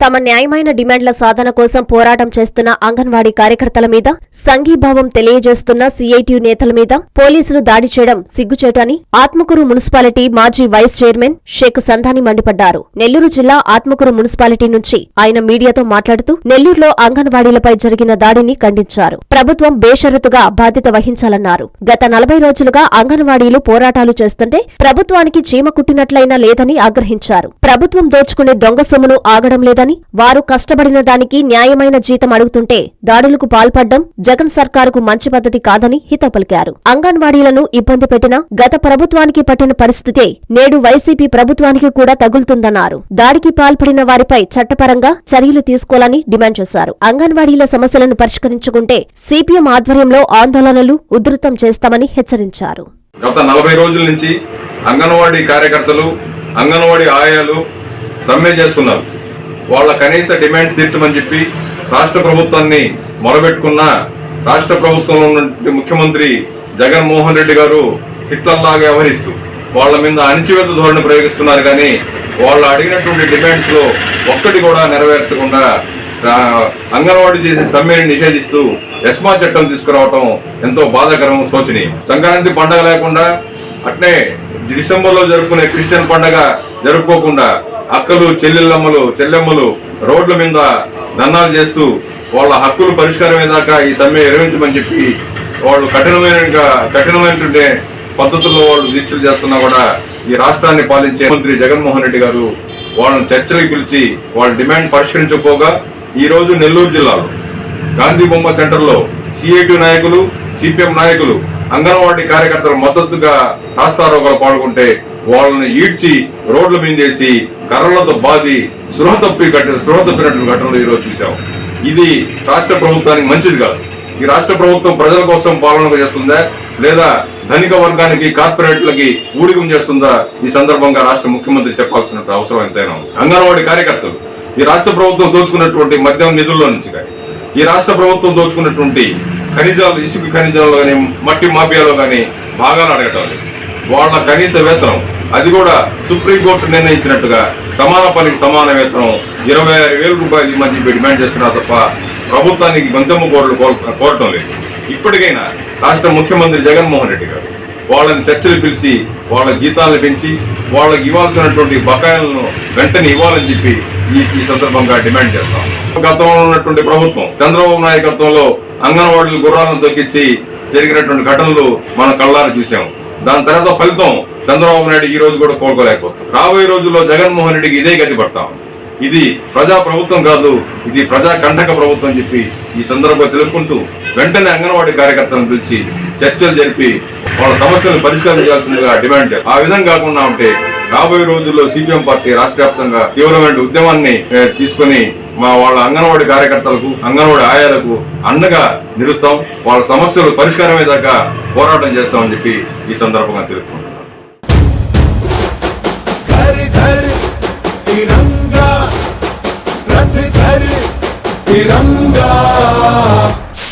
తమ న్యాయమైన డిమాండ్ల సాధన కోసం పోరాటం చేస్తున్న అంగన్వాడీ కార్యకర్తల మీద సంఘీభావం తెలియజేస్తున్న సీఐటియు నేతల మీద పోలీసులు దాడి చేయడం సిగ్గుచేటని ఆత్మకూరు మున్సిపాలిటీ మాజీ వైస్ చైర్మన్ షేక్ సంధాని మండిపడ్డారు. నెల్లూరు జిల్లా ఆత్మకూరు మున్సిపాలిటీ నుంచి ఆయన మీడియాతో మాట్లాడుతూ నెల్లూరులో అంగన్వాడీలపై జరిగిన దాడిని ఖండించారు. ప్రభుత్వం బేషరతుగా బాధ్యత వహించాలన్నారు. గత నలభై రోజులుగా అంగన్వాడీలు పోరాటాలు చేస్తుంటే ప్రభుత్వానికి చీమ కుట్టినట్లయినా లేదని ఆగ్రహించారు. ప్రభుత్వం దోచుకునే దొంగ సొమ్మును ఆగడం లేదని వారు కష్టపడిన దానికి న్యాయమైన జీతం అడుగుతుంటే దాడులకు పాల్పడ్డం జగన్ సర్కారుకు మంచి పద్ధతి కాదని హిత పలికారు. అంగన్వాడీలను ఇబ్బంది పెట్టిన గత ప్రభుత్వానికి పట్టిన పరిస్థితే నేడు వైసీపీ ప్రభుత్వానికి కూడా తగులుతుందన్నారు. దాడికి పాల్పడిన వారిపై చట్టపరంగా చర్యలు తీసుకోవాలని డిమాండ్ చేశారు. అంగన్వాడీల సమస్యలను పరిష్కరించుకుంటే సిపిఎం ఆధ్వర్యంలో ఆందోళనలు ఉధృతం చేస్తామని హెచ్చరించారు. గత నలభై రోజుల నుంచి అంగన్వాడీ కార్యకర్తలు అంగన్వాడీ ఆయాలు సమ్మె చేస్తున్నారు. వాళ్ళ కనీస డిమాండ్స్ తీర్చమని చెప్పి రాష్ట్ర ప్రభుత్వాన్ని మొరబెట్టుకున్న రాష్ట్ర ప్రభుత్వంలో ఉన్నటువంటి ముఖ్యమంత్రి జగన్మోహన్ రెడ్డి గారు హిట్లర్లాగా వ్యవహరిస్తూ వాళ్ళ మీద అణచివేత ధోరణి ప్రయోగిస్తున్నారు కానీ వాళ్ళు అడిగినటువంటి డిమాండ్స్లో ఒక్కటి కూడా నెరవేర్చకుండా అంగన్వాడీ చేసే సమ్మెని నిషేధిస్తూ ఎస్మా చట్టం తీసుకురావటం ఎంతో బాధాకరం శోచనీయం. సంక్రాంతి పండగ లేకుండా అట్నే డిసెంబర్లో జరుపుకునే క్రిస్టియన్ పండగ జరుపుకోకుండా అక్కలు చెల్లెళ్ళమ్మలు చెల్లెమ్మలు రోడ్ల మీద ధర్నాలు చేస్తూ వాళ్ళ హక్కులు పరిష్కారమయ్యేదాకా ఈ సమ్మె విరమించమని చెప్పి వాళ్ళు కఠినమైన కఠినమైనటువంటి పద్ధతుల్లో వాళ్ళు దీక్షలు చేస్తున్నా కూడా ఈ రాష్ట్రాన్ని పాలించే మంత్రి జగన్మోహన్ రెడ్డి గారు వాళ్ళని చర్చలకు పిలిచి వాళ్ళ డిమాండ్ పరిష్కరించకపోగా ఈ రోజు నెల్లూరు జిల్లాలో గాంధీ బొమ్మ సెంటర్లో సిఐటి నాయకులు సిపిఎం నాయకులు అంగన్వాడీ కార్యకర్తల మద్దతుగా రాస్తారోగాలు పాల్గొంటే వాళ్ళని ఈడ్చి రోడ్ల మీదేసి కర్రలతో బాది సృహ తప్పి కట్ట సృహ తప్పినటువంటి ఘటనలు ఈరోజు చూసాం ఇది రాష్ట్ర ప్రభుత్వానికి మంచిది కాదు. ఈ రాష్ట్ర ప్రభుత్వం ప్రజల కోసం పాలన చేస్తుందా? లేదా ధనిక వర్గానికి కార్పొరేట్లకి ఊడిగం చేస్తుందా? ఈ సందర్భంగా రాష్ట్ర ముఖ్యమంత్రి చెప్పాల్సిన అవసరం ఎంతైనా ఉంది. అంగన్వాడీ కార్యకర్తలు ఈ రాష్ట్ర ప్రభుత్వం దోచుకున్నటువంటి మద్యం నిధుల్లో నుంచి కానీ ఈ రాష్ట్ర ప్రభుత్వం దోచుకున్నటువంటి ఖనిజాలు ఇసుక ఖనిజాలు కానీ మట్టి మాఫియాలో కానీ భాగాలు అడగటం లేదు. వాళ్ళ కనీస వేతనం. అది కూడా సుప్రీంకోర్టు నిర్ణయించినట్టుగా సమాన పనికి సమాన వేతనం ఇరవై ఆరు వేల రూపాయలు ఈ మధ్య డిమాండ్ చేస్తున్నారు తప్ప ప్రభుత్వానికి గంతమ్మ కోరలు కోరటం లేదు. ఇప్పటికైనా రాష్ట్ర ముఖ్యమంత్రి జగన్మోహన్ రెడ్డి గారు వాళ్ళని చర్చలు పిలిచి వాళ్ళ జీతాలను పెంచి వాళ్ళకి ఇవ్వాల్సినటువంటి బకాయిలను వెంటనే ఇవ్వాలని చెప్పి ఈ ఈ సందర్భంగా డిమాండ్ చేస్తాం. గతంలో ఉన్నటువంటి ప్రభుత్వం చంద్రబాబు నాయకత్వంలో అంగన్వాడీలు గుర్రాలను తొక్కించి జరిగినటువంటి ఘటనలు మన కళ్ళారు చూసాము దాని తర్వాత ఫలితం చంద్రబాబు నాయుడు ఈ రోజు కూడా కోలుకోలేకపోతుంది రాబోయే రోజుల్లో జగన్మోహన్ రెడ్డికి ఇదే గతి పడతాం ఇది ప్రజా ప్రభుత్వం కాదు ఇది ప్రజా కంటక ప్రభుత్వం అని చెప్పి ఈ సందర్భంగా తెలుపుకుంటూ వెంటనే అంగన్వాడీ కార్యకర్తలను పిలిచి చర్చలు జరిపి వాళ్ళ సమస్యలను పరిష్కరించాల్సిందిగా డిమాండ్ చేస్తారు. ఆ విధంగా కాకుండా ఉంటే రాబోయే రోజుల్లో సిపిఎం పార్టీ రాష్ట్ర వ్యాప్తంగా తీవ్రమైన ఉద్యమాన్ని తీసుకుని తీసుకొని మా వాళ్ళ అంగన్వాడి కార్యకర్తలకు అంగన్వాడి ఆయాలకు అండగా నిలుస్తాం. వాళ్ళ సమస్యలు పరిష్కారమే దాకా పోరాటం చేస్తామని చెప్పి ఈ సందర్భంగా తెలుపుకుంటున్నాం.